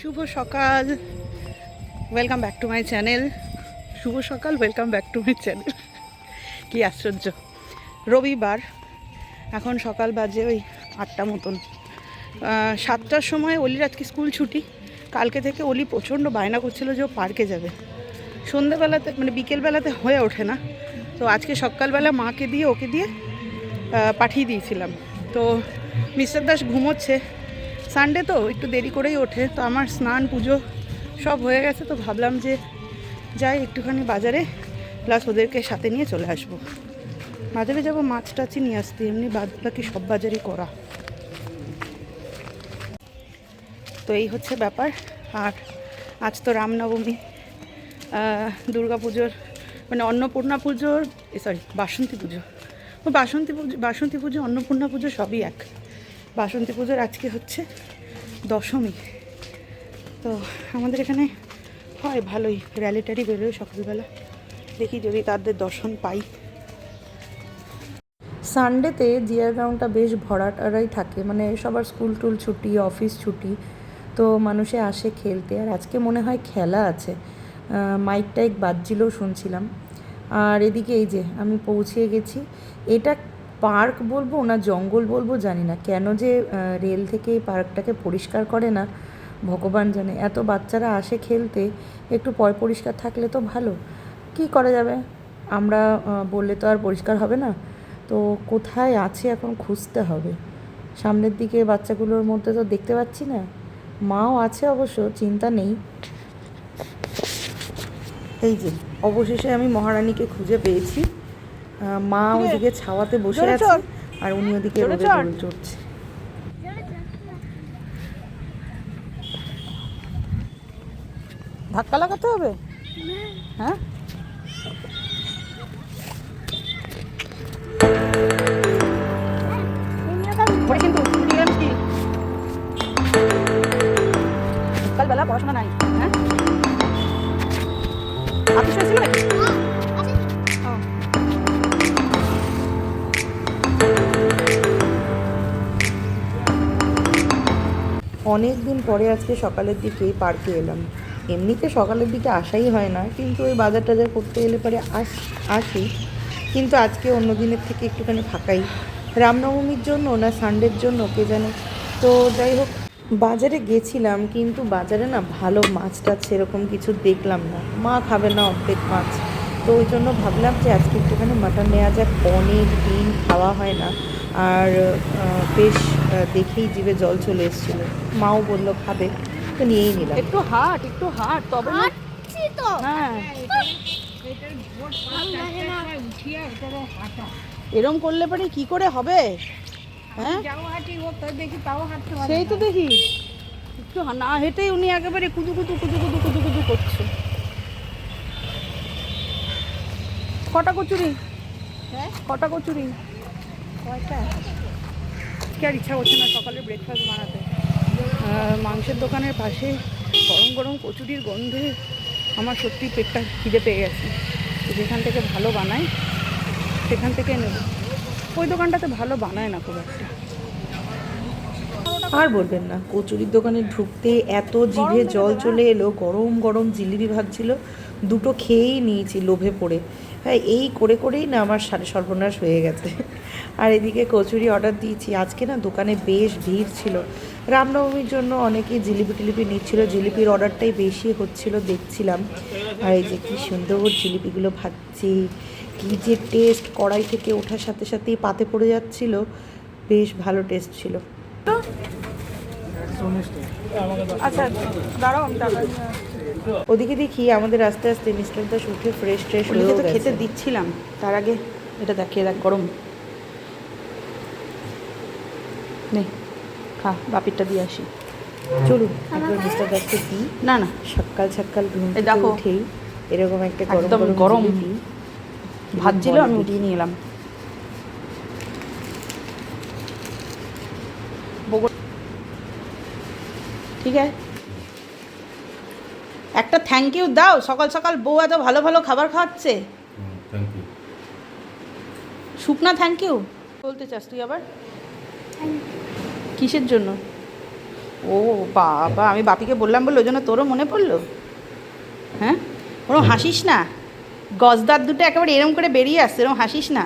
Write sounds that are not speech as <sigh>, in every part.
শুভ সকাল। Welcome back to my channel শুভ সকাল welcome back to my channel কি আশ্চর্য। রবিবার, এখন সকাল বাজে ওই আটটা মতন। সাতটার সময় অলির আজকে স্কুল ছুটি। কালকে থেকে অলি প্রচণ্ড বায়না করছিল যে ও পার্কে যাবে। সন্ধ্যেবেলাতে মানে বিকেলবেলাতে হয়ে ওঠে না। তো আজকে সকালবেলা মাকে দিয়ে, ওকে দিয়ে পাঠিয়ে দিয়েছিলাম। তো মিস্টার দাস ঘুমোচ্ছে। সানডে তো একটু দেরি করেই ওঠে, তো আমার স্নান, পুজো সব হয়ে গেছে, তো ভাবলাম যে যাই একটুখানি বাজারে প্লাস ওদেরকে সাথে নিয়ে চলে আসব। বাজারে যাব, মাছ টাচই নিয়ে আসতে, এমনি বাদ বাকি সব বাজারই করা। তো এই হচ্ছে ব্যাপার, আর আজ তো রামনবমী দুর্গা পুজোর মানে অন্নপূর্ণা পুজোর সরি বাসন্তী পুজো। বাসন্তী পুজো বাসন্তী পুজো, অন্নপূর্ণা পুজো সবই এক। বাসন্তী পুজোর আজকে হচ্ছে দশমী। তো আমাদের এখানে হয় ভালোই র্যালি ট্যালি বেরোয় সকালবেলা। দেখি যদি তাদের দর্শন পাই। সানডেতে জিয়ার গ্রাউন্ডটা বেশ ভরাটারাই থাকে মানে সবার স্কুল টুল ছুটি অফিস ছুটি, তো মানুষে আসে খেলতে। আর আজকে মনে হয় খেলা আছে। মাইক টাইক বাজছিলেও শুনছিলাম। আর এদিকে এই যে, আমি পৌঁছে গেছি। এটা পার্ক বলব না জঙ্গল বলব জানি না। কেন যে রেল থেকে এই পার্কটাকে পরিষ্কার করে না? ভগবান জানে, এত বাচ্চারা আসে খেলতে, একটু পয় পরিষ্কার থাকলে তো ভালো। কি করা যাবে? আমরা বললে তো আর পরিষ্কার হবে না। তো কোথায় আছে এখন খুঁজতে হবে। সামনের দিকে বাচ্চাগুলোর মধ্যে তো দেখতে পাচ্ছি না। মাও আছে অবশ্য, চিন্তা নেই। এই যে, অবশেষে আমি মহারানীকে খুঁজে পেয়েছি। মা ওদিকে ছাওয়াতে বসে আছে আর উনি ওদিকে জোরে রোদে দোল চড়ছে। ধাক্কা লাগাতে হবে? হ্যাঁ? ওটা কিন্তু সকালবেলা পড়াশোনা নাই হ্যাঁ? আপনি শুয়েছিল অনেক দিন পরে আজকে সকালের দিকে পার্কে এলাম। এমনিতে সকালের দিকে আসাই হয় না, কিন্তু ওই বাজার টাজার করতে এলে পরে আস, আসি। কিন্তু আজকে অন্য দিনের থেকে একটুখানি ফাঁকাই। রামনবমীর জন্য না সানডের জন্য, কে জানে? তো যাই হোক, বাজারে গেছিলাম, কিন্তু বাজারে না ভালো মাছ টাছ সেরকম কিছু দেখলাম না। মা খাবে না অর্ধেক মাছ। তো ওই জন্য ভাবলাম যে আজকে একটুখানি মাটন নেওয়া যাক। অনেক দিন খাওয়া হয় না। আর বেশ দেখেই জিভে জল চলে এসেছিল। মাও বলল খাবে। তো নিয়েই নিলাম। একটু হাট একটু হাট তবে হ্যাঁ। এরম করলে পরে কি করে হবে? হ্যাঁ? সেই তো দেখি। একটু হা- না হেঁটেই উনি একেবারে Kudu Kudu Kudu Kudu Kudu Kudu করছে। কটা কচুরি? হ্যাঁ? কটা কচুরি? কয়টা? কি আর ইচ্ছা করছে না সকালে ব্রেকফাস্ট বানাতে। মাংসের দোকানের পাশে গরম গরম কচুরির গন্ধে আমার সত্যি পেটটা খিদে পেয়ে গেছে। যেখান থেকে ভালো বানায় সেখান থেকে নেব। ওই দোকানটাতে ভালো বানায় না খুব একটা। আর বলবেন না কচুরির দোকানে ঢুকতে এত জিভে জল চলে এলো গরম গরম জিলিপি ভাবছিল দুটো খেয়েই নিয়েছি লোভে পড়ে। হ্যাঁ এই করে করেই না আমার সাড়ে সর্বনাশ হয়ে গেছে। আর এদিকে কচুরি অর্ডার দিয়েছি। আজকে না দোকানে বেশ ভিড় ছিল। রামনবমীর জন্য অনেকেই জিলিপি টিলিপি নিচ্ছিল। জিলিপির অর্ডারটাই বেশি হচ্ছিল দেখছিলাম। আর এই যে কি সুন্দর জিলিপিগুলো ভাজছি কী যে টেস্ট কড়াই থেকে ওঠার সাথে সাথেই পাতে পড়ে যাচ্ছিল। বেশ ভালো টেস্ট ছিল। আচ্ছা দাঁড়াও। ওদিকে দেখি আমাদের আস্তে আস্তে মিস্টার দাস উঠে ফ্রেশ ট্রেশ তো খেতে দিচ্ছিলাম। তার আগে এটা দেখিয়ে দেখ গরম। নে খা বাপিরটা দিয়ে আসি। চলুন একবার মিস্টার দাসকে দিই না না। সকাল সকাল ঘুম থেকে দেখো। উঠেই এরকম একটা গরম একদম গরম ভাত ছিল আমি উঠিয়ে নিয়ে এলাম ঠিক আছে। একটা থ্যাংক ইউ দাও। সকাল সকাল বউ এত ভালো ভালো খাবার খাওয়াচ্ছে। শুকনা থ্যাংক ইউ বলতে চাস তুই আবার? কিসের জন্য? ও বাবা আমি বাপিকে বললাম বলে ওই জন্য তোরও মনে পড়ল? হ্যাঁ? ওরম হাসিস না? গজদার দুটো একেবারে এরম করে বেরিয়ে আসছে এরম হাসিস না?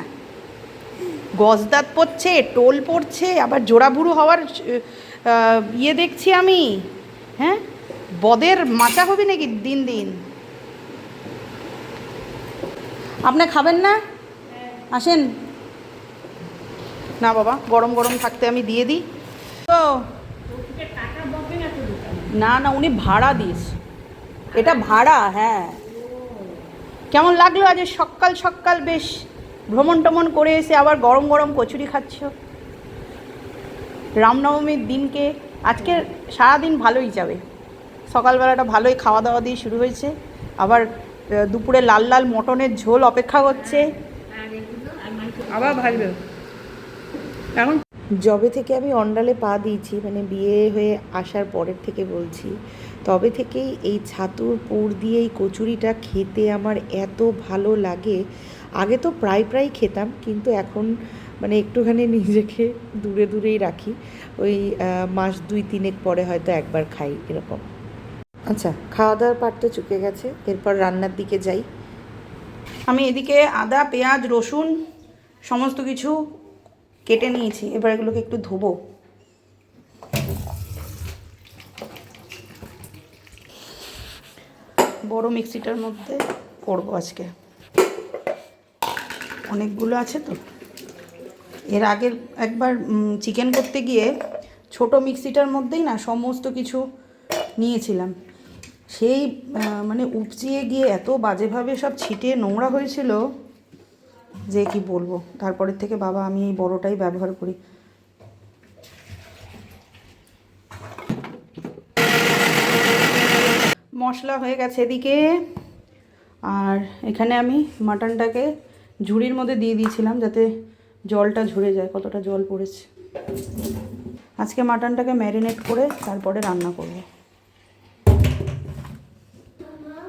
গজদাত পড়ছে টোল পড়ছে আবার জোড়া বুড়ো হওয়ার ইয়ে দেখছি আমি। হ্যাঁ? বদের মাচা হবে নাকি দিন দিন? আপনি খাবেন না? আসেন। না বাবা গরম গরম থাকতে আমি দিয়ে দিই। তো। না না উনি ভাড়া দিস এটা ভাড়া হ্যাঁ। কেমন লাগল আজ সকাল সকাল বেশ ভ্রমণ টমন করে এসে আবার গরম গরম কচুরি খাচ্ছ? রামনবমীর দিনকে আজকে সারাদিন ভালোই যাবে। সকালবেলাটা ভালোই খাওয়া দাওয়া দিয়ে শুরু হয়েছে। আবার দুপুরে লাল লাল মটনের ঝোল অপেক্ষা করছে। আবার ভাজবে। এখন যবে থেকে আমি অন্ডালে পা দিয়েছি মানে বিয়ে হয়ে আসার পরের থেকে বলছি। তবে থেকেই এই ছাতুর পুর দিয়ে এই কচুরিটা খেতে আমার এত ভালো লাগে। আগে তো প্রায় প্রায় খেতাম, কিন্তু এখন মানে একটুখানি নিজেকে দূরে দূরেই রাখি। ওই মাস দুই তিনেক পরে হয়তো একবার খাই এরকম। আচ্ছা খাওয়া দাওয়ার পাট তো চুকে গেছে, এরপর রান্নার দিকে যাই। আমি এদিকে আদা, পেঁয়াজ, রসুন, সমস্ত কিছু কেটে নিয়েছি, এবার এগুলোকে একটু ধোবো। বড় মিক্সিটার মধ্যে করব আজকে। অনেকগুলো আছে তো। এর আগের একবার চিকেন করতে গিয়ে ছোট মিক্সিটার মধ্যেই না সমস্ত কিছু নিয়েছিলাম। সেই মানে উপচিয়ে গিয়ে এত বাজেভাবে সব ছিটিয়ে নোংরা হয়েছিল। যে কি বলব। তারপরের থেকে বাবা, আমি এই বড়টাই ব্যবহার করি। মশলা হয়ে গেছে এদিকে। আর এখানে আমি মাটনটাকে ঝুড়ির মধ্যে দিয়ে দিয়েছিলাম যাতে জলটা ঝরে যায়, কতটা জল পড়েছে। আজকে মাটনটাকে ম্যারিনেট করে তারপরে রান্না করব।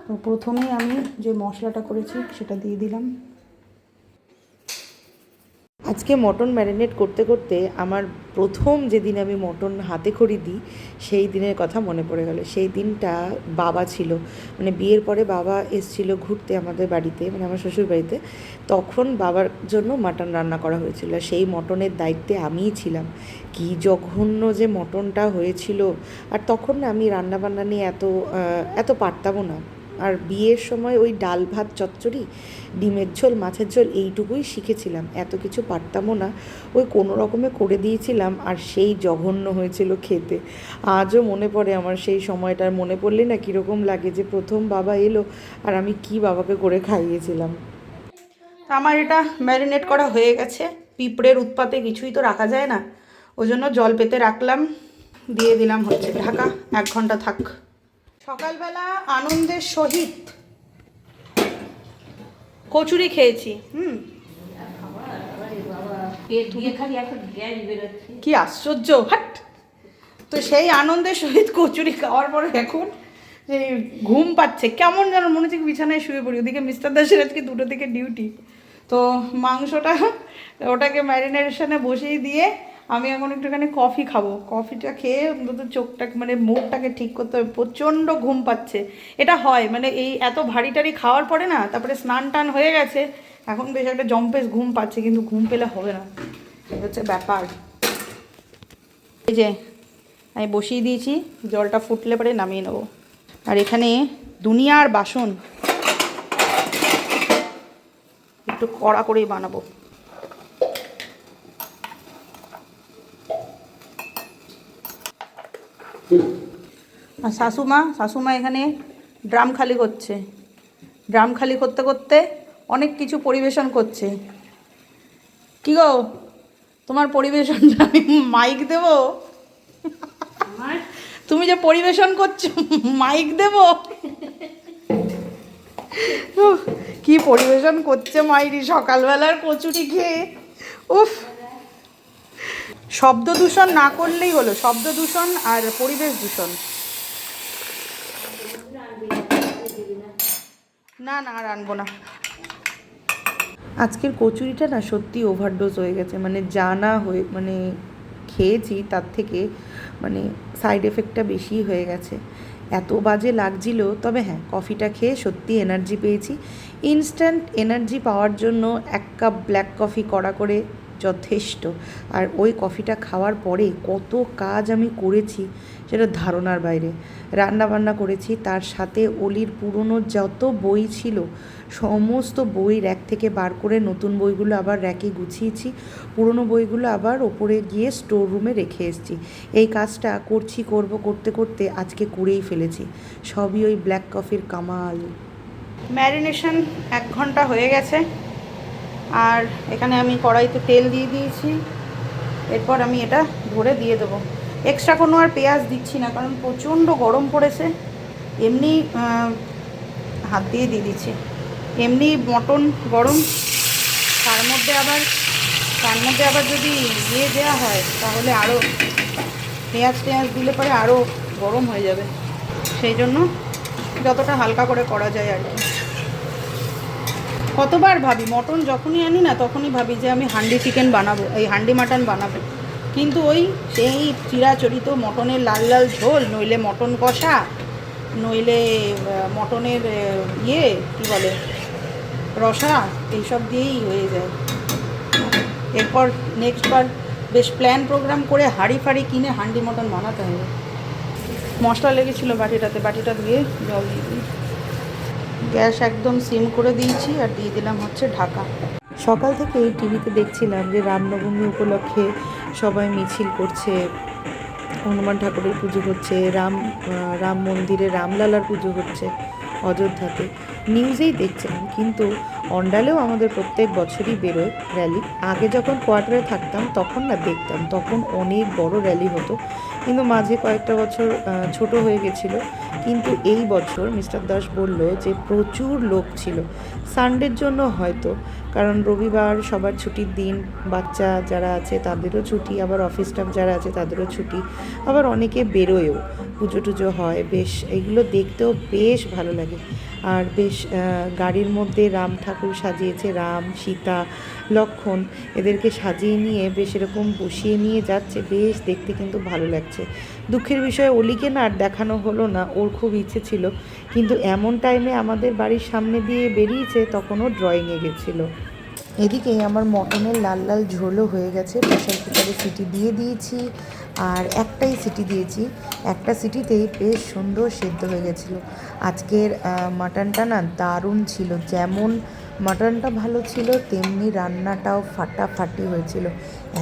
তো প্রথমেই আমি যে মশলাটা করেছি সেটা দিয়ে দিলাম। আজকে মটন ম্যারিনেট করতে করতে আমার প্রথম যেদিন আমি মটন হাতে খড়ি দিই, সেই দিনের কথা মনে পড়ে গেল। সেই দিনটা বাবা ছিল। মানে বিয়ের পরে বাবা এসছিল ঘুরতে আমাদের বাড়িতে মানে আমার শ্বশুর বাড়িতে। তখন বাবার জন্য মাটন রান্না করা হয়েছিল। সেই মটনের দায়িত্বে আমিই ছিলাম। কি জঘন্য যে মটনটা হয়েছিল। আর তখন না আমি রান্নাবান্না নিয়ে এত এত পারতামও না। আর বিয়ের সময় ওই ডাল ভাত চচ্চড়ি, ডিমের ঝোল, মাছের ঝোল এইটুকুই শিখেছিলাম। এত কিছু পারতামও না। ওই কোনো রকমে করে দিয়েছিলাম আর সেই জঘন্য হয়েছিল খেতে। আজও মনে পড়ে আমার সেই সময়টার। মনে পড়লে না কীরকম লাগে যে প্রথম বাবা এলো আর আমি কি বাবাকে করে খাইয়েছিলাম। আমার এটা ম্যারিনেট করা হয়ে গেছে। পিঁপড়ের উৎপাতে কিছুই তো রাখা যায় না। ওই জন্য জল পেতে রাখলাম। দিয়ে দিলাম হচ্ছে ঢাকা। এক ঘণ্টা থাক। সকালবেলা আনন্দের সহিত কচুরি খেয়েছি। হুম। কি আশ্চর্য হাট। তো সেই আনন্দের সহিত কচুরি খাওয়ার পরে এখন যে ঘুম পাচ্ছে কেমন যেন মনে হচ্ছে বিছানায় শুয়ে পড়ি। ওদিকে মিস্টার দাসের আজকে দুটো থেকে ডিউটি। তো মাংসটা ওটাকে ম্যারিনেশনে বসিয়ে দিয়ে আমি এখন একটুখানি কফি খাব। কফিটা খেয়ে অন্তত চোখটাকে মানে মুখটাকে ঠিক করতে হবে। প্রচণ্ড ঘুম পাচ্ছে। এটা হয় মানে এই এত ভারী টারি খাওয়ার পরে না, তারপরে স্নান টান হয়ে গেছে, এখন বেশ একটা জম্পেস ঘুম পাচ্ছে, কিন্তু ঘুম পেলে হবে না। এটা হচ্ছে ব্যাপার। এই যে, আমি বসিয়ে দিয়েছি, জলটা ফুটলে পরে নামিয়ে নেব। আর এখানে দুনিয়ার বাসন একটু কড়া করেই বানাবো। আর শাশুমা শাশুমা এখানে ড্রাম খালি করছে। ড্রাম খালি করতে করতে অনেক কিছু পরিবেশন করছে। কি গো? তোমার পরিবেশনটা আমি মাইক দেবো? তুমি যে পরিবেশন করছ মাইক দেব? কি পরিবেশন করছে মাইরি সকালবেলার কচুরি খেয়ে। উফ শব্দ দূষণ না করলেই হলো, শব্দ দূষণ আর পরিবেশ দূষণ। না না, আর আনব না। আজকের কচুরিটা না সত্যি ওভারডোজ হয়ে গেছে মানে জানা হয়ে মানে খেয়েছি তার থেকে মানে সাইড এফেক্টটা বেশি হয়ে গেছে। এত বাজে লাগছিল, তবে হ্যাঁ কফিটা খেয়ে সত্যি এনার্জি পেয়েছি। ইনস্ট্যান্ট এনার্জি পাওয়ার জন্য এক কাপ ব্ল্যাক কফি কড়া করে যথেষ্ট। আর ওই কফিটা খাওয়ার পরে কত কাজ আমি করেছি সেটা ধারণার বাইরে। রান্না বান্না করেছি, তার সাথে অলির পুরনো যত বই ছিল, সমস্ত বই র্যাক থেকে বার করে নতুন বইগুলো আবার র্যাকে গুছিয়েছি, পুরনো বইগুলো আবার ওপরে গিয়ে স্টোর রুমে রেখে এসেছি। এই কাজটা করছি, করব, করতে করতে আজকে করেই ফেলেছি। সবই ওই ব্ল্যাক কফির কামাল। ম্যারিনেশন এক ঘণ্টা হয়ে গেছে। আর এখানে আমি কড়াইতে তেল দিয়ে দিয়েছি। এরপর আমি এটা ধরে দিয়ে দেবো। এক্সট্রা কোনো আর পেঁয়াজ দিচ্ছি না, কারণ প্রচণ্ড গরম পড়েছে। এমনি হাত দিয়ে দিয়ে দিচ্ছি। এমনি মটন গরম, তার মধ্যে আবার, তার মধ্যে আবার যদি ইয়ে দেওয়া হয়, তাহলে আরও পেঁয়াজ টেঁয়াজ দিলে পরে আরও গরম হয়ে যাবে। সেই জন্য যতটা হালকা করে করা যায় আর কি। কতবার ভাবি, মটন যখনই আনি না তখনই ভাবি যে আমি হান্ডি চিকেন বানাবো, এই হান্ডি মাটন বানাবো। কিন্তু ওই সেই চিরাচরিত মটনের লাল লাল ঝোল, নইলে মটন কষা, নইলে মটনের ইয়ে কী বলে, রসা, এইসব দিয়েই হয়ে যায়। এরপর নেক্সট বার বেশ প্ল্যান প্রোগ্রাম করে হাঁড়ি ফাড়ি কিনে হান্ডি মটন বানাতে হবে। মশলা লেগেছিলো বাটিটাতে, বাটিটা ধুয়ে জল দিয়ে দিই। গ্যাস একদম সিম করে দিয়েছি আর দিয়ে দিলাম হচ্ছে ঢাকা। সকাল থেকে এই টিভিতে দেখছিলাম যে রামনবমী উপলক্ষে সবাই মিছিল করছে, হনুমান ঠাকুরের পুজো হচ্ছে, রাম রাম মন্দিরে রামলালার পুজো হচ্ছে অযোধ্যাতে। নিউজেই দেখছিলাম, কিন্তু অন্ডালেও আমাদের প্রত্যেক বছরই বেরোয় র্যালি। আগে যখন কোয়ার্টারে থাকতাম, তখন না দেখতাম, তখন অনেক বড় র্যালি হতো। কিন্তু মাঝে কয়েকটা বছর ছোট হয়ে গেছিল। কিন্তু এই বছর মিস্টার দাস বলল যে প্রচুর লোক ছিল। সানডের জন্য হয়তো, কারণ রবিবার সবার ছুটির দিন, বাচ্চা যারা আছে তাদেরও ছুটি, আবার অফিস স্টাফ যারা আছে তাদেরও ছুটি, আবার অনেকে বেরোয়ও, পুজো টুজো হয়, বেশ, এগুলো দেখতেও বেশ ভালো লাগে। আর বেশ গাড়ির মধ্যে রাম ঠাকুর সাজিয়েছে, রাম, সীতা, লক্ষণ। এদেরকে সাজিয়ে নিয়ে বেশ এরকম বসিয়ে নিয়ে যাচ্ছে, বেশ দেখতে কিন্তু ভালো লাগছে। দুঃখের বিষয়ে অলিকে না আর দেখানো হলো না, ওর খুব ইচ্ছে ছিল। কিন্তু এমন টাইমে আমাদের বাড়ির সামনে দিয়ে বেরিয়েছে তখন ও ড্রয়িংয়ে গেছিল। এদিকে আমার মটনের লাল লাল ঝোলও হয়ে গেছে প্রেশার কুকারে সিটি দিয়ে দিয়েছি, আর একটাই সিটি দিয়েছি। একটা সিটিতেই বেশ সুন্দর সেদ্ধ হয়ে গেছিল। আজকের মাটনটা না দারুণ ছিল। যেমন মাটনটা ভালো ছিল, তেমনি রান্নাটাও ফাটাফাটি হয়েছিল।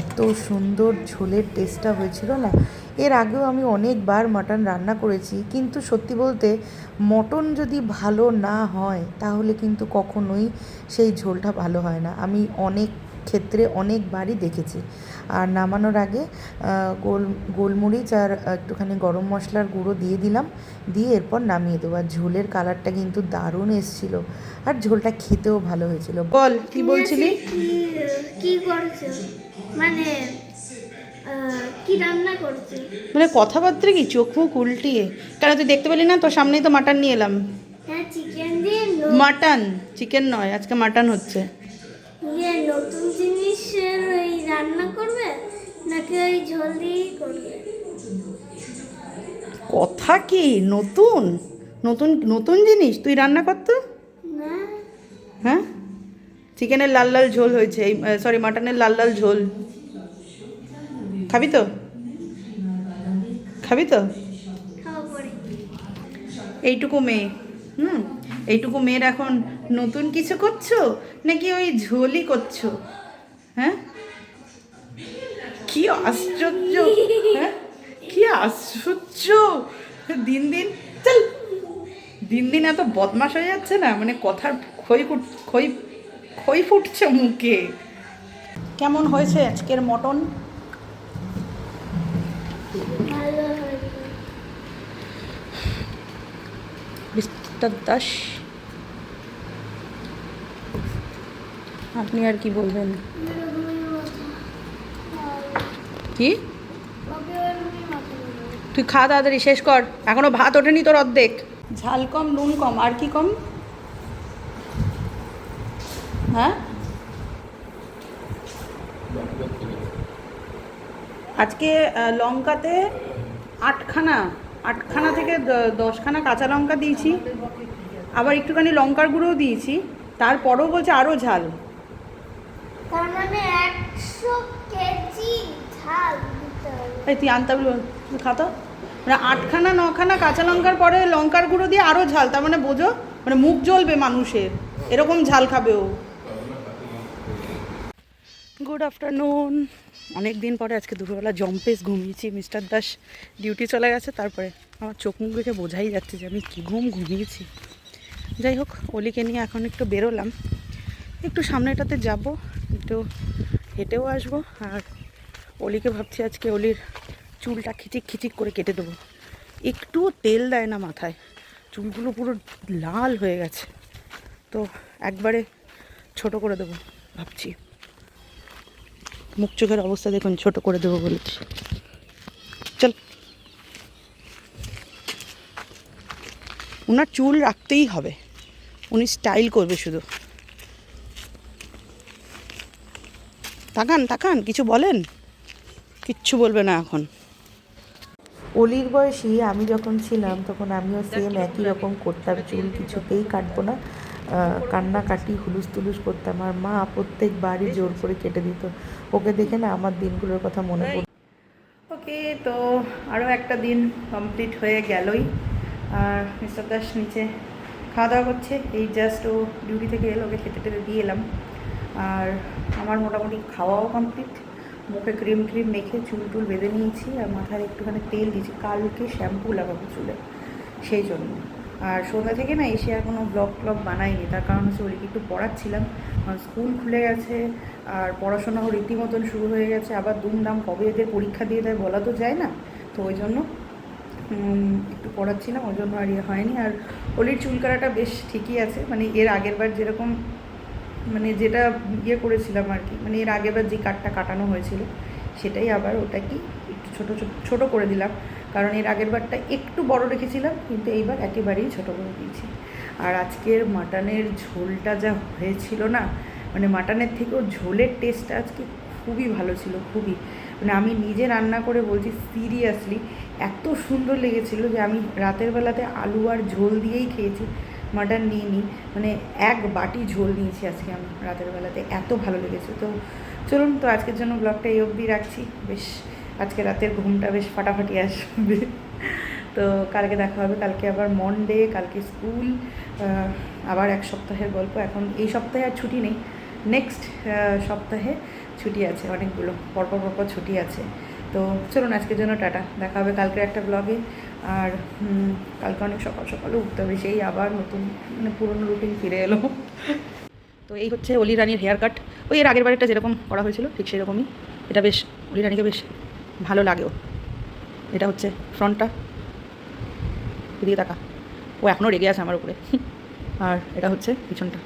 এত সুন্দর ঝোলের টেস্টটা হয়েছিল না? এর আগেও আমি অনেকবার মাটন রান্না করেছি, কিন্তু সত্যি বলতে মটন যদি ভালো না হয়, তাহলে কিন্তু কখনোই সেই ঝোলটা ভালো হয় না। আমি অনেক ক্ষেত্রে অনেকবারই দেখেছি। আর নামানোর আগে গোল গোলমরিচ আর একটুখানি গরম মশলার গুঁড়ো দিয়ে দিলাম। দিয়ে এরপর নামিয়ে দেবো। আর ঝোলের কালারটা কিন্তু দারুণ এসেছিল। আর ঝোলটা খেতেও ভালো হয়েছিল। বল কি বলছিলি? কি করছ? মানে কি রান্না করছ? মানে কথাবার্তা কি? চোখ মুখ উল্টিয়ে। কেন তুই দেখতে পেলি না? তোর সামনেই তো মাটন নিয়ে এলাম। হ্যাঁ মাটন? চিকেন নয় আজকে মাটন হচ্ছে। ইয়ে নতুন জিনিসের ওই রান্না নাকি ওই ঝোল দিয়েই করবে। কথা কি? নতুন? নতুন নতুন জিনিস? তুই রান্না করতো? হ্যাঁ? চিকেনের লাল লাল ঝোল হয়েছে এই সরি মাটনের লাল লাল ঝোল। খাবি তো? খাবি তো? এইটুকু মেয়ে। হুম? এইটুকু মেয়ের এখন নতুন কিছু করছ? নাকি ওই ঝোলই করছ? হ্যাঁ? কি আশ্চর্য? <laughs> হ্যাঁ? কি আশ্চর্য? দিন দিন চল। দিন দিন এত বদমাশ হয়ে যাচ্ছে না? মানে কথার খই ফুট খই খই ফুটছে মুখে। কেমন হয়েছে আজকের মটন? মিস্টার দাস। আপনি আর কি বলবেন? কি? তুই খা তাড়াতাড়ি শেষ কর। এখনও ভাত ওঠেনি তোর অর্ধেক। ঝাল কম নুন কম আর কি কম? হ্যাঁ? আজকে লঙ্কাতে আটখানা আটখানা থেকে দশখানা কাঁচা লঙ্কা দিয়েছি। আবার একটুখানি লঙ্কার গুঁড়োও দিয়েছি। তারপরেও বলছে আরও ঝাল। তার মানে একশো কেজি এই তুই আনতে খাতো মানে আটখানা, নখানা কাঁচা লঙ্কার পরে লঙ্কার গুঁড়ো দিয়ে আরও ঝাল, তার মানে বোঝো মানে মুখ জ্বলবে মানুষের, এরকম ঝাল খাবে ও। গুড আফটারনুন অনেক দিন পরে আজকে দুপুরবেলা জম্পেস ঘুমিয়েছি, মিস্টার দাস ডিউটি চলে গেছে, তারপরে আমার চোখ মুখ দেখে বোঝাই যাচ্ছে যে আমি কী ঘুম ঘুমিয়েছি। যাই হোক, অলিকে নিয়ে এখন একটু বেরোলাম। একটু সামনেটাতে যাব, একটু হেঁটেও আসব, আর অলিকে ভাবছি আজকে অলির চুলটা খিচিক খিচিক করে কেটে দেবো। একটুও তেল দেয় না মাথায়। চুলগুলো পুরো লাল হয়ে গেছে। তো একবারে ছোট করে দেবো, ভাবছি। মুখ চোখের অবস্থা দেখুন, ছোট করে দেবো বলেছি চল। ওনার চুল রাখতেই হবে। উনি স্টাইল করবে শুধু। তাকান তাকান, কিছু বলেন? কিচ্ছু বলবে না এখন। অলির বয়সী আমি যখন ছিলাম তখন আমিও সেম একই রকম করতাম চুল কিছুতেই কাটবো না। আহ, কান্নাকাটি হুলুস তুলুস করতাম। আর মা প্রত্যেকবারই জোর করে কেটে দিত। ওকে দেখে না আমার দিনগুলোর কথা মনে পড়ে। ওকে তো আরও একটা দিন কমপ্লিট হয়ে গেলই। আর মিস্টার দাস নিচে খাওয়া দাওয়া করছে। এই জাস্ট ও ডিউটি থেকে এলো ওকে খেতে টেতে দিয়ে এলাম। আর আমার মোটামুটি খাওয়াও কমপ্লিট মুখে ক্রিম ক্রিম মেখে চুল টুল বেঁধে নিয়েছি আর মাথায় একটুখানি তেল দিয়েছি। কালকে শ্যাম্পু লাগাবো চুলে, সেই জন্য। আর সন্ধ্যা থেকে না এসে আর কোনো ব্লগ ট্লগ বানাইনি। তার কারণ হচ্ছে ওলিকে একটু পড়াচ্ছিলাম স্কুল খুলে গেছে আর পড়াশোনাও রীতিমতন শুরু হয়ে গেছে। আবার দুমদাম কবে এদের পরীক্ষা দিয়ে দেয় বলা তো যায় না, তো ওই জন্য একটু পড়াচ্ছিলাম। ওই জন্য আর ইয়ে হয়নি। আর অলির চুল কাটাটা বেশ ঠিকই আছে। মানে এর আগের বার যেরকম মানে যেটা ইয়ে করেছিলাম আর কি মানে এর আগেরবার যে কাঠটা কাটানো হয়েছিল, সেটাই আবার ওটা কি একটু ছোটো ছোটো করে দিলাম। কারণ এর আগের বারটা একটু বড় রেখেছিলাম, কিন্তু এইবার একেবারেই ছোট করে দিয়েছি। আর আজকের মাটনের ঝোলটা যা হয়েছিল না মানে মাটনের থেকেও ঝোলের টেস্টটা আজকে খুবই ভালো ছিল, খুবই। মানে আমি নিজে রান্না করে বলছি সিরিয়াসলি এত সুন্দর লেগেছিল যে আমি রাতের বেলাতে আলু আর ঝোল দিয়েই খেয়েছি। মাটন নিয়ে নিই। মানে এক বাটি ঝোল নিয়েছি আজকে আমি রাতের বেলাতে। এত ভালো লেগেছে। তো চলুন, তো আজকের জন্য ব্লগটা এই অবধি রাখছি। বেশ, আজকে রাতের ঘুমটা বেশ ফাটাফাটি আসবে। তো কালকে দেখা হবে। কালকে আবার মনডে কালকে স্কুল আবার এক সপ্তাহের গল্প। এখন এই সপ্তাহে আর ছুটি নেই। নেক্সট সপ্তাহে ছুটি আছে অনেকগুলো। পরপর পরপর ছুটি আছে। তো চলুন, আজকের জন্য টাটা। দেখা হবে কালকে একটা ব্লগে আর কালকে অনেক সকাল সকালে উঠতে হবে, সেই আবার নতুন মানে পুরনো রুটিন ফিরে এলো। তো এই হচ্ছে অলি রানির হেয়ার কাট ওই এর আগের বারেরটা যেরকম করা হয়েছিল, ঠিক সেরকমই। এটা বেশ, অলি রানিকে বেশ ভালো লাগেও এটা হচ্ছে ফ্রন্টটা। এদিকে তাকা। ও এখনও রেগে আছে আমার উপরে। আর এটা হচ্ছে পিছনটা।